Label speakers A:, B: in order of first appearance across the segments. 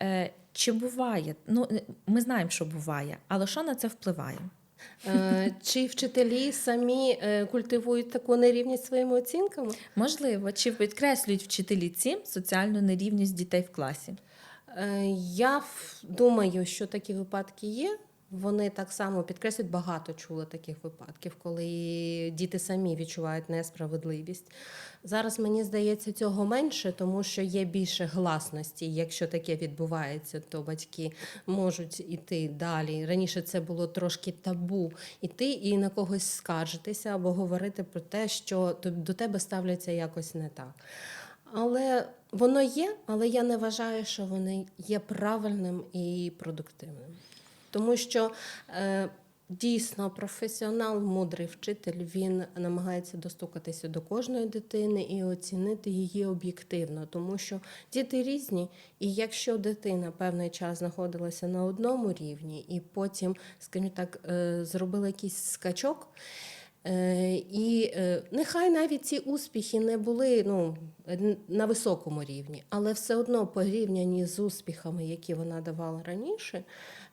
A: Е, Чи буває? Ну, е, ми знаємо, що буває, але що на це впливає?
B: Е, Чи вчителі самі культивують таку нерівність своїми оцінками?
A: Можливо, чи підкреслюють вчителі цим соціальну нерівність дітей в класі?
B: Я думаю, що такі випадки є. Вони так само підкреслюють, багато чули таких випадків, коли діти самі відчувають несправедливість. Зараз мені здається цього менше, тому що є більше гласності. Якщо таке відбувається, то батьки можуть іти далі. Раніше це було трошки табу іти і на когось скаржитися або говорити про те, що до- тебе ставляться якось не так. Але воно є, але я не вважаю, що воно є правильним і продуктивним. Тому що е, дійсно професіонал, мудрий вчитель, він намагається достукатися до кожної дитини і оцінити її об'єктивно, тому що діти різні, і якщо дитина певний час знаходилася на одному рівні, і потім, скажімо так, е, зробила якийсь скачок. Е, І е, нехай навіть ці успіхи не були ну, на високому рівні, але все одно порівняні з успіхами, які вона давала раніше,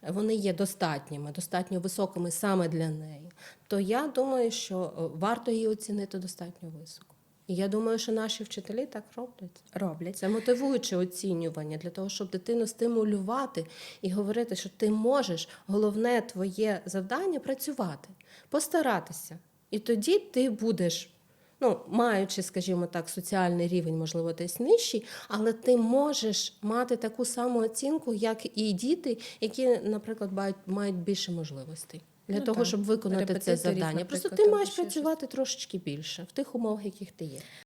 B: вони є достатніми, достатньо високими саме для неї. То я думаю, що е, варто її оцінити достатньо високо. І я думаю, що наші вчителі так роблять.
A: Роблять.
B: Це мотивуюче оцінювання для того, щоб дитину стимулювати і говорити, що ти можеш, головне твоє завдання працювати, постаратися. І тоді ти будеш, ну, маючи, скажімо так, соціальний рівень, можливо, десь нижчий, але ти можеш мати таку саму оцінку, як і діти, які, наприклад, мають, мають більше можливостей. Для
A: Ну,
B: того,
A: так.
B: щоб виконати це завдання. Просто ти маєш працювати трошечки більше в тих умовах, яких ти є.